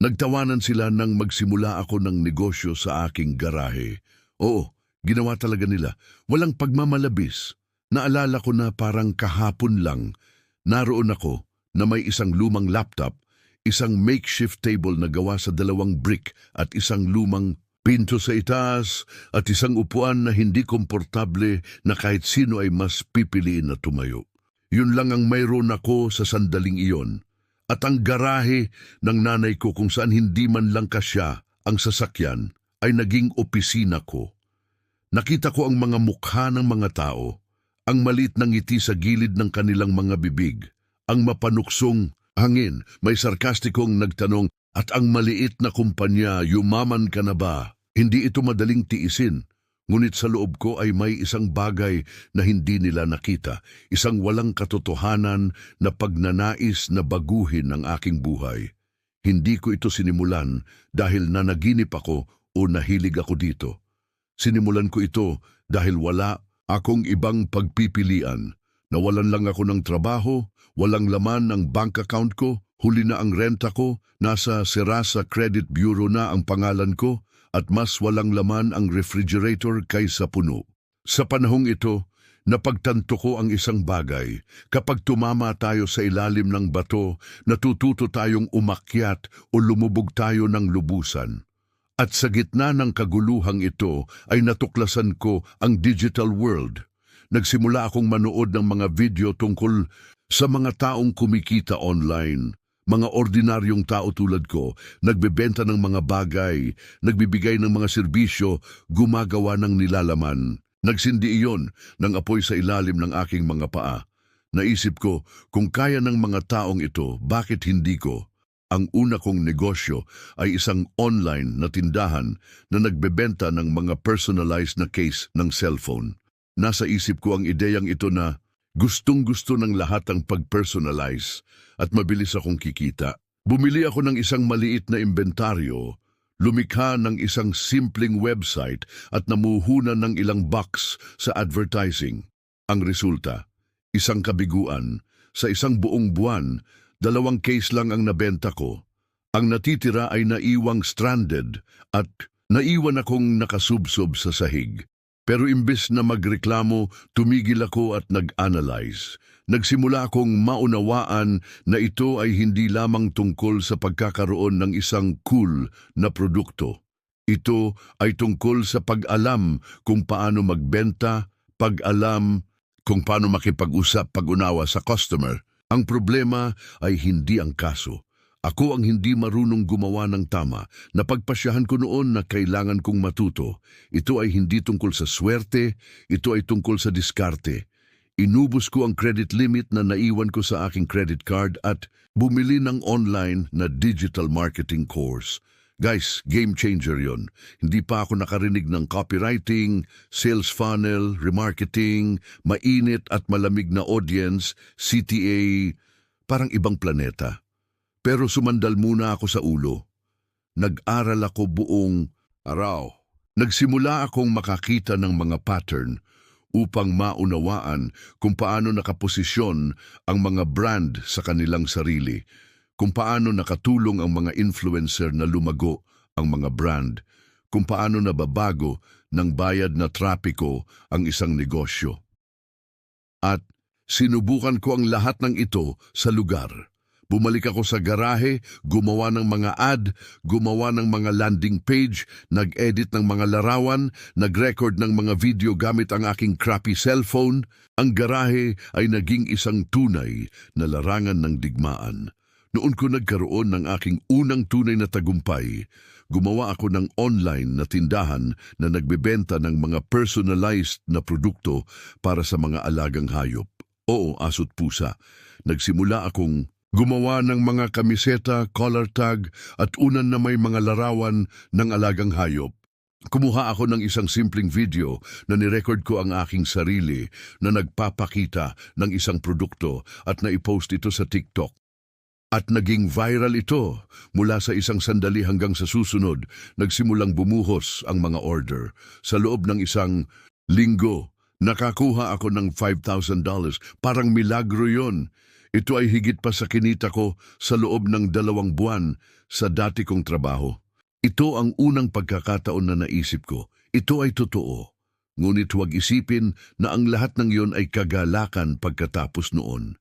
Nagtawanan sila nang magsimula ako ng negosyo sa aking garahe. Oo, ginawa talaga nila. Walang pagmamalabis. Naalala ko na parang kahapon lang, naroon ako na may isang lumang laptop, isang makeshift table na gawa sa dalawang brick at isang lumang pinto sa itaas at isang upuan na hindi komportable na kahit sino ay mas pipiliin na tumayo. Yun lang ang mayroon ako sa sandaling iyon. At ang garahe ng nanay ko kung saan hindi man lang kasya ang sasakyan ay naging opisina ko. Nakita ko ang mga mukha ng mga tao, ang malit ng ngiti sa gilid ng kanilang mga bibig, ang mapanuksong hangin, may sarkastikong nagtanong, at ang maliit na kumpanya, yumaman ka na ba? Hindi ito madaling tiisin, ngunit sa loob ko ay may isang bagay na hindi nila nakita, isang walang katotohanan na pagnanais na baguhin ang aking buhay. Hindi ko ito sinimulan dahil nanaginip ako o nahilig ako dito. Sinimulan ko ito dahil wala akong ibang pagpipilian. Nawalan lang ako ng trabaho, walang laman ang bank account ko, huli na ang renta ko, nasa Serasa Credit Bureau na ang pangalan ko, at mas walang laman ang refrigerator kaysa puno. Sa panahong ito, napagtanto ko ang isang bagay. Kapag tumama tayo sa ilalim ng bato, natututo tayong umakyat o lumubog tayo ng lubusan. At sa gitna ng kaguluhang ito ay natuklasan ko ang digital world. Nagsimula akong manood ng mga video tungkol sa mga taong kumikita online. Mga ordinaryong tao tulad ko, nagbebenta ng mga bagay, nagbibigay ng mga serbisyo, gumagawa ng nilalaman. Nagsindi iyon ng apoy sa ilalim ng aking mga paa. Naisip ko, kung kaya ng mga taong ito, bakit hindi ko? Ang una kong negosyo ay isang online na tindahan na nagbebenta ng mga personalized na case ng cellphone. Nasa isip ko ang ideyang ito na gustong-gusto ng lahat ang pag-personalize at mabilis akong kikita. Bumili ako ng isang maliit na inventaryo, lumikha ng isang simpleng website at namuhunan ng ilang box sa advertising. Ang resulta, isang kabiguan. Sa isang buong buwan, dalawang case lang ang nabenta ko. Ang natitira ay naiwang stranded at naiwan akong nakasubsob sa sahig. Pero imbes na magreklamo, tumigil ako at nag-analyze. Nagsimula akong maunawaan na ito ay hindi lamang tungkol sa pagkakaroon ng isang cool na produkto. Ito ay tungkol sa pag-alam kung paano magbenta, pag-alam kung paano makipag-usap pag-unawa sa customer. Ang problema ay hindi ang kaso. Ako ang hindi marunong gumawa ng tama. Napagpasyahan ko noon na kailangan kong matuto. Ito ay hindi tungkol sa swerte, ito ay tungkol sa diskarte. Inubos ko ang credit limit na naiwan ko sa aking credit card at bumili ng online na digital marketing course. Guys, game changer yon. Hindi pa ako nakarinig ng copywriting, sales funnel, remarketing, mainit at malamig na audience, CTA, parang ibang planeta. Pero sumandal muna ako sa ulo. Nag-aral ako buong araw. Nagsimula akong makakita ng mga pattern upang maunawaan kung paano nakaposisyon ang mga brand sa kanilang sarili, kung paano nakatulong ang mga influencer na lumago ang mga brand, kung paano nababago ng bayad na trapiko ang isang negosyo. At sinubukan ko ang lahat ng ito sa lugar. Bumalik ako sa garahe, gumawa ng mga ad, gumawa ng mga landing page, nag-edit ng mga larawan, nag-record ng mga video gamit ang aking crappy cellphone. Ang garahe ay naging isang tunay na larangan ng digmaan. Noon ko nagkaroon ng aking unang tunay na tagumpay, gumawa ako ng online na tindahan na nagbebenta ng mga personalized na produkto para sa mga alagang hayop. Oo, aso't pusa. Nagsimula akong Gumawa ng mga kamiseta, collar tag at unan na may mga larawan ng alagang hayop. Kumuha ako ng isang simpleng video na nirecord ko ang aking sarili na nagpapakita ng isang produkto at naipost ito sa TikTok. At naging viral ito. Mula sa isang sandali hanggang sa susunod, nagsimulang bumuhos ang mga order. Sa loob ng isang linggo, nakakuha ako ng $5,000. Parang milagro yon. Ito ay higit pa sa kinita ko sa loob ng dalawang buwan sa dati kong trabaho. Ito ang unang pagkakataon na naisip ko. Ito ay totoo. Ngunit huwag isipin na ang lahat ng iyon ay kagalakan pagkatapos noon.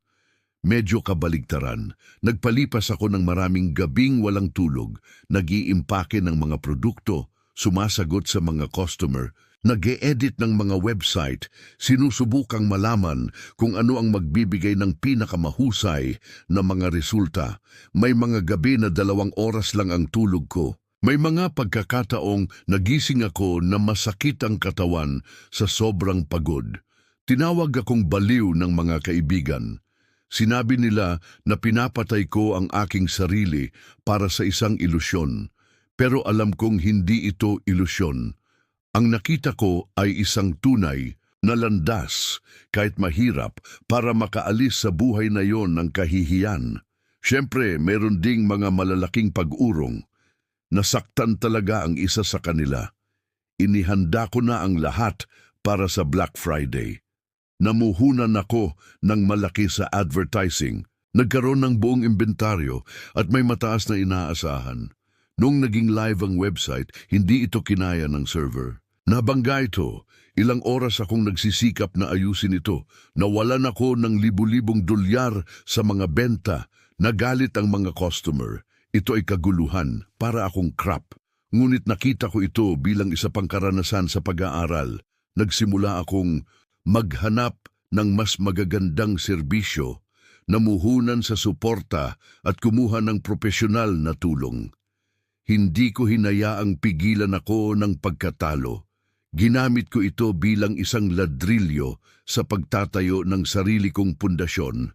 Medyo kabaligtaran. Nagpalipas ako ng maraming gabing walang tulog, nag-iimpake ng mga produkto, sumasagot sa mga customer, nag edit ng mga website, sinusubukang malaman kung ano ang magbibigay ng pinakamahusay na mga resulta. May mga gabi na dalawang oras lang ang tulog ko. May mga pagkakataong nagising ako na masakit ang katawan sa sobrang pagod. Tinawag akong baliw ng mga kaibigan. Sinabi nila na pinapatay ko ang aking sarili para sa isang ilusyon. Pero alam kong hindi ito ilusyon. Ang nakita ko ay isang tunay na landas kahit mahirap para makaalis sa buhay na yon ng kahihiyan. Siyempre, meron ding mga malalaking pag-urong. Nasaktan talaga ang isa sa kanila. Inihanda ko na ang lahat para sa Black Friday. Namuhunan ako ng malaki sa advertising. Nagkaroon ng buong inventaryo at may mataas na inaasahan. Nung naging live ang website, hindi ito kinaya ng server. Nabangga ito. Ilang oras akong nagsisikap na ayusin ito. Nawalan ako ng libu-libong dolyar sa mga benta. Nagalit ang mga customer. Ito ay kaguluhan para akong crap. Ngunit nakita ko ito bilang isa pang karanasan sa pag-aaral. Nagsimula akong maghanap ng mas magagandang serbisyo, namuhunan sa suporta at kumuha ng profesional na tulong. Hindi ko hinayaang pigilan ako ng pagkatalo. Ginamit ko ito bilang isang ladrilyo sa pagtatayo ng sarili kong pundasyon.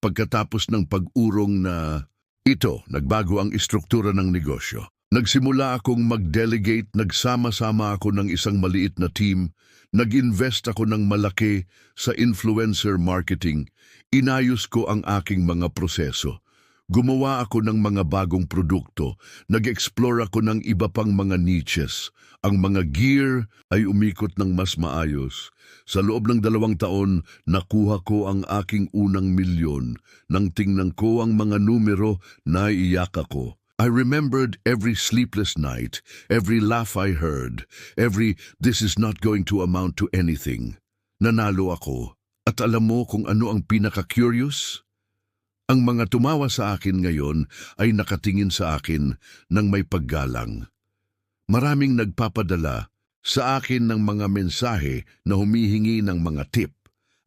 Pagkatapos ng pag-urong na ito, nagbago ang istruktura ng negosyo. Nagsimula akong mag-delegate, nagsama-sama ako ng isang maliit na team, nag-invest ako ng malaki sa influencer marketing, inayos ko ang aking mga proseso. Gumawa ako ng mga bagong produkto, nag-explore ako ng iba pang mga niches. Ang mga gear ay umikot ng mas maayos. Sa loob ng dalawang taon, nakuha ko ang aking unang milyon. Nang tingnan ko ang mga numero, naiiyak ako. I remembered every sleepless night, every laugh I heard, every this is not going to amount to anything. Nanalo ako. At alam mo kung ano ang pinaka-curious? Ang mga tumawa sa akin ngayon ay nakatingin sa akin ng may paggalang. Maraming nagpapadala sa akin ng mga mensahe na humihingi ng mga tip.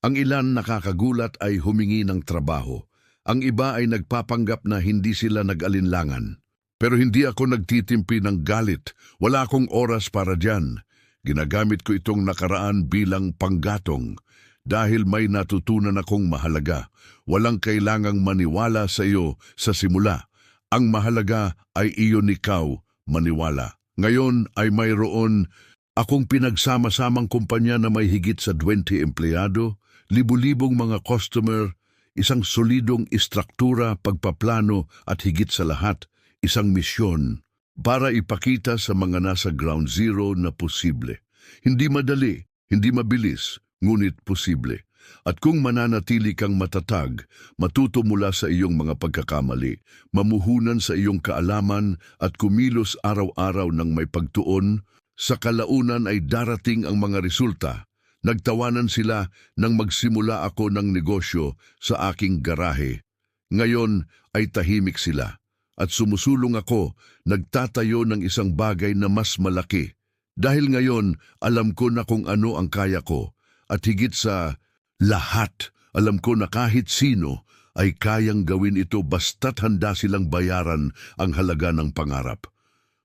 Ang ilan nakakagulat ay humingi ng trabaho. Ang iba ay nagpapanggap na hindi sila nag-alinlangan. Pero hindi ako nagtitimpi ng galit. Wala akong oras para dyan. Ginagamit ko itong nakaraan bilang panggatong. Dahil may natutunan akong mahalaga. Walang kailangang maniwala sa iyo sa simula. Ang mahalaga ay iyon ikaw maniwala. Ngayon ay mayroon akong pinagsama-samang kumpanya na may higit sa 20 empleyado, libu-libong mga customer, isang solidong istruktura, pagpaplano at higit sa lahat, isang misyon para ipakita sa mga nasa ground zero na posible. Hindi madali, hindi mabilis, ngunit posible. At kung mananatili kang matatag, matuto mula sa iyong mga pagkakamali, mamuhunan sa iyong kaalaman at kumilos araw-araw ng may pagtuon, sa kalaunan ay darating ang mga resulta. Nagtawanan sila nang magsimula ako ng negosyo sa aking garahe. Ngayon ay tahimik sila at sumusulong ako, nagtatayo ng isang bagay na mas malaki. Dahil ngayon, alam ko na kung ano ang kaya ko. At higit sa lahat, alam ko na kahit sino ay kayang gawin ito basta't handa silang bayaran ang halaga ng pangarap.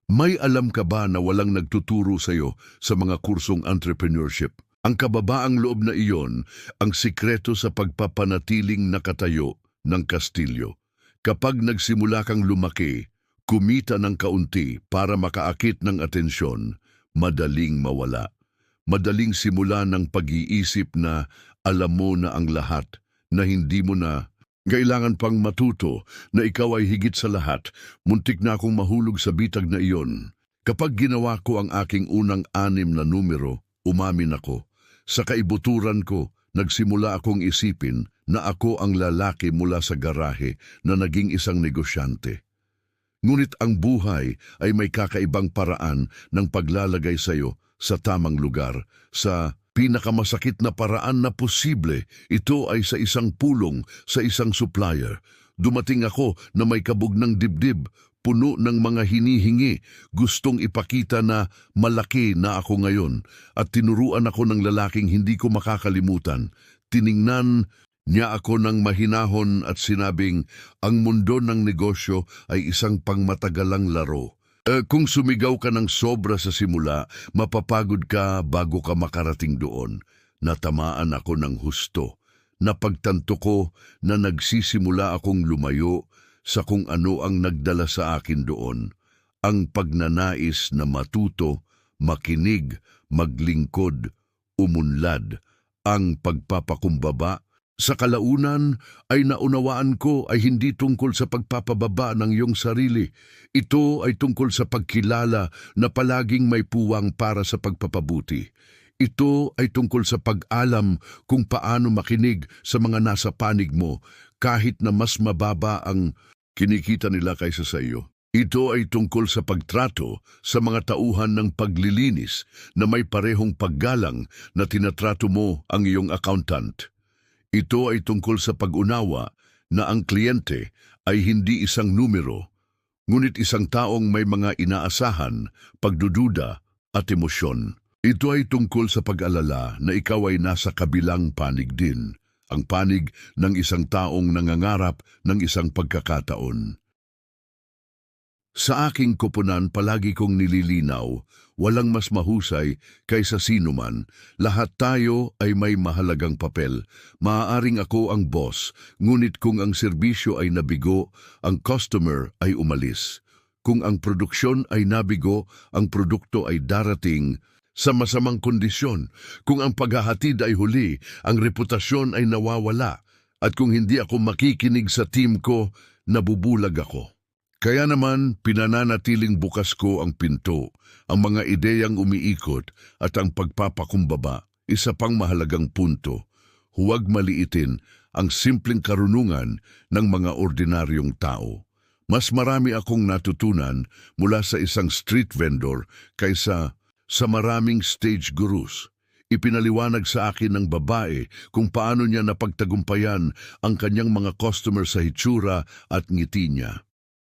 May alam ka ba na walang nagtuturo sa iyo sa mga kursong entrepreneurship? Ang kababaang loob na iyon ang sikreto sa pagpapanatiling nakatayo ng kastilyo. Kapag nagsimula kang lumaki, kumita ng kaunti para makaakit ng atensyon, madaling mawala. Madaling simula ng pag-iisip na alam mo na ang lahat, na hindi mo na kailangan pang matuto na ikaw ay higit sa lahat, muntik na akong mahulog sa bitag na iyon. Kapag ginawa ko ang aking unang anim na numero, umamin ako. Sa kaibuturan ko, nagsimula akong isipin na ako ang lalaki mula sa garahe na naging isang negosyante. Ngunit ang buhay ay may kakaibang paraan ng paglalagay sa iyo sa tamang lugar, sa pinakamasakit na paraan na posible. Ito ay sa isang pulong, sa isang supplier. Dumating ako na may kabog ng dibdib, puno ng mga hinihingi, gustong ipakita na malaki na ako ngayon at tinuruan ako ng lalaking hindi ko makakalimutan. Tiningnan niya ako ng mahinahon at sinabing ang mundo ng negosyo ay isang pangmatagalang laro. Eh, kung sumigaw ka ng sobra sa simula, mapapagod ka bago ka makarating doon. Natamaan ako ng husto. Napagtanto ko na nagsisimula akong lumayo sa kung ano ang nagdala sa akin doon. Ang pagnanais na matuto, makinig, maglingkod, umunlad, ang pagpapakumbaba. Sa kalaunan ay naunawaan ko ay hindi tungkol sa pagpapababa ng iyong sarili. Ito ay tungkol sa pagkilala na palaging may puwang para sa pagpapabuti. Ito ay tungkol sa pag-alam kung paano makinig sa mga nasa panig mo kahit na mas mababa ang kinikita nila kaysa sa iyo. Ito ay tungkol sa pagtrato sa mga tauhan ng paglilinis na may parehong paggalang na tinatrato mo ang iyong accountant. Ito ay tungkol sa pag-unawa na ang kliyente ay hindi isang numero, ngunit isang taong may mga inaasahan, pagdududa at emosyon. Ito ay tungkol sa pag-alala na ikaw ay nasa kabilang panig din, ang panig ng isang taong nangangarap ng isang pagkakataon. Sa aking koponan palagi kong nililinaw, walang mas mahusay kaysa sino man. Lahat tayo ay may mahalagang papel. Maaaring ako ang boss, ngunit kung ang serbisyo ay nabigo, ang customer ay umalis. Kung ang produksyon ay nabigo, ang produkto ay darating sa masamang kondisyon. Kung ang paghahatid ay huli, ang reputasyon ay nawawala. At kung hindi ako makikinig sa team ko, nabubulag ako. Kaya naman, pinananatiling bukas ko ang pinto, ang mga ideyang umiikot at ang pagpapakumbaba, isa pang mahalagang punto. Huwag maliitin ang simpleng karunungan ng mga ordinaryong tao. Mas marami akong natutunan mula sa isang street vendor kaysa sa maraming stage gurus. Ipinaliwanag sa akin ng babae kung paano niya napagtagumpayan ang kanyang mga customer sa hitsura at ngiti niya.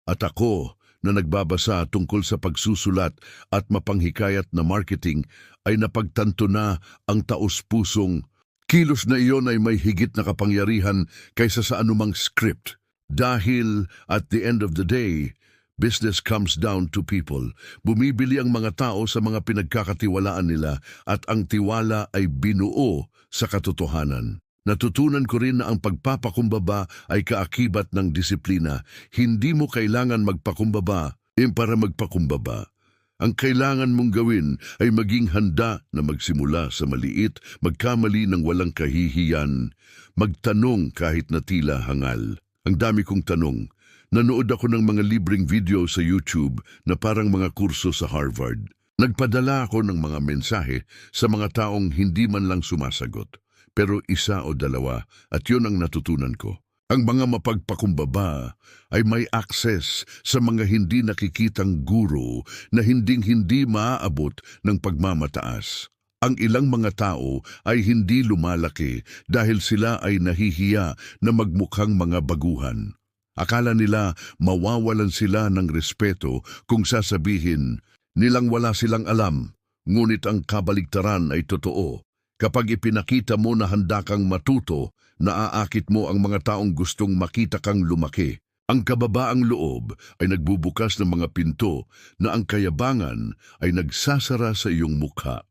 At ako na nagbabasa tungkol sa pagsusulat at mapanghikayat na marketing ay napagtanto na ang taos-pusong kilos na iyon ay may higit na kapangyarihan kaysa sa anumang script. Dahil at the end of the day, business comes down to people. Bumibili ang mga tao sa mga pinagkakatiwalaan nila at ang tiwala ay binuo sa katotohanan. Natutunan ko rin na ang pagpapakumbaba ay kaakibat ng disiplina. Hindi mo kailangan magpakumbaba eh para magpakumbaba. Ang kailangan mong gawin ay maging handa na magsimula sa maliit, magkamali ng walang kahihiyan, magtanong kahit na tila hangal. Ang dami kong tanong. Nanood ako ng mga libreng video sa YouTube na parang mga kurso sa Harvard. Nagpadala ako ng mga mensahe sa mga taong hindi man lang sumasagot pero isa o dalawa at yun ang natutunan ko. Ang mga mapagpakumbaba ay may access sa mga hindi nakikitang guro na hinding-hindi maaabot ng pagmamataas. Ang ilang mga tao ay hindi lumalaki dahil sila ay nahihiya na magmukhang mga baguhan. Akala nila mawawalan sila ng respeto kung sasabihin nilang wala silang alam, ngunit ang kabaligtaran ay totoo. Kapag ipinakita mo na handa kang matuto, naaakit mo ang mga taong gustong makita kang lumaki. Ang kababaang loob ay nagbubukas ng mga pinto na ang kayabangan ay nagsasara sa iyong mukha.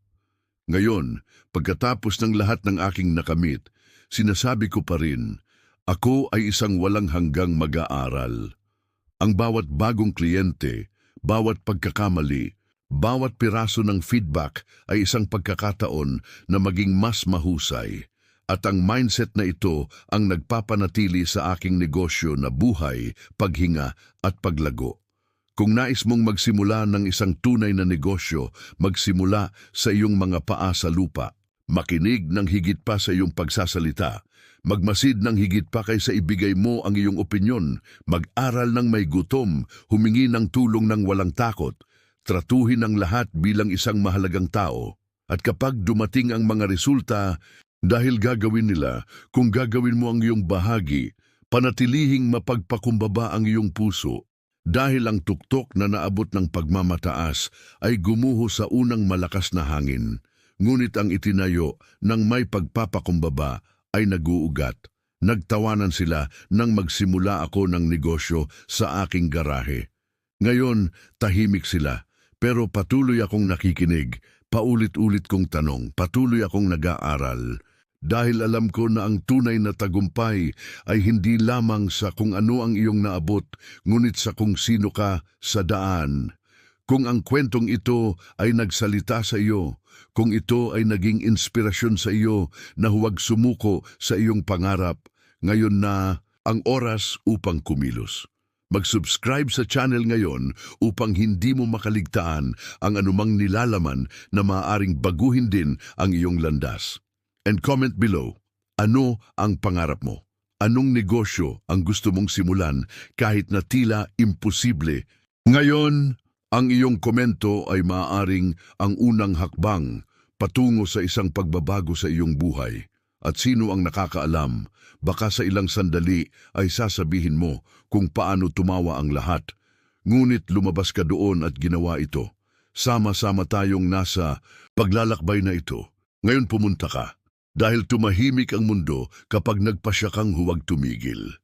Ngayon, pagkatapos ng lahat ng aking nakamit, sinasabi ko pa rin, ako ay isang walang hanggang mag-aaral. Ang bawat bagong kliyente, bawat pagkakamali, bawat piraso ng feedback ay isang pagkakataon na maging mas mahusay. At ang mindset na ito ang nagpapanatili sa aking negosyo na buhay, paghinga at paglago. Kung nais mong magsimula ng isang tunay na negosyo, magsimula sa iyong mga paa sa lupa. Makinig ng higit pa sa iyong pagsasalita. Magmasid ng higit pa kaysa ibigay mo ang iyong opinyon. Mag-aral ng may gutom, humingi ng tulong ng walang takot. Tratuhin ang lahat bilang isang mahalagang tao. At kapag dumating ang mga resulta, dahil gagawin nila, kung gagawin mo ang iyong bahagi, panatilihing mapagpakumbaba ang iyong puso. Dahil ang tuktok na naabot ng pagmamataas ay gumuho sa unang malakas na hangin. Ngunit ang itinayo ng may pagpapakumbaba ay naguugat. Nagtawanan sila nang magsimula ako ng negosyo sa aking garahe. Ngayon, tahimik sila, pero patuloy akong nakikinig. Paulit-ulit kong tanong, patuloy akong nag-aaral. Dahil alam ko na ang tunay na tagumpay ay hindi lamang sa kung ano ang iyong naabot, ngunit sa kung sino ka sa daan. Kung ang kwentong ito ay nagsalita sa iyo, kung ito ay naging inspirasyon sa iyo na huwag sumuko sa iyong pangarap, ngayon na ang oras upang kumilos. Mag-subscribe sa channel ngayon upang hindi mo makaligtaan ang anumang nilalaman na maaaring baguhin din ang iyong landas. And comment below, ano ang pangarap mo? Anong negosyo ang gusto mong simulan kahit na tila imposible? Ngayon, ang iyong komento ay maaaring ang unang hakbang patungo sa isang pagbabago sa iyong buhay. At sino ang nakakaalam, baka sa ilang sandali ay sasabihin mo kung paano tumawa ang lahat. Ngunit lumabas ka doon at ginawa ito. Sama-sama tayong nasa paglalakbay na ito. Ngayon pumunta ka dahil tumahimik ang mundo kapag nagpasya kang huwag tumigil.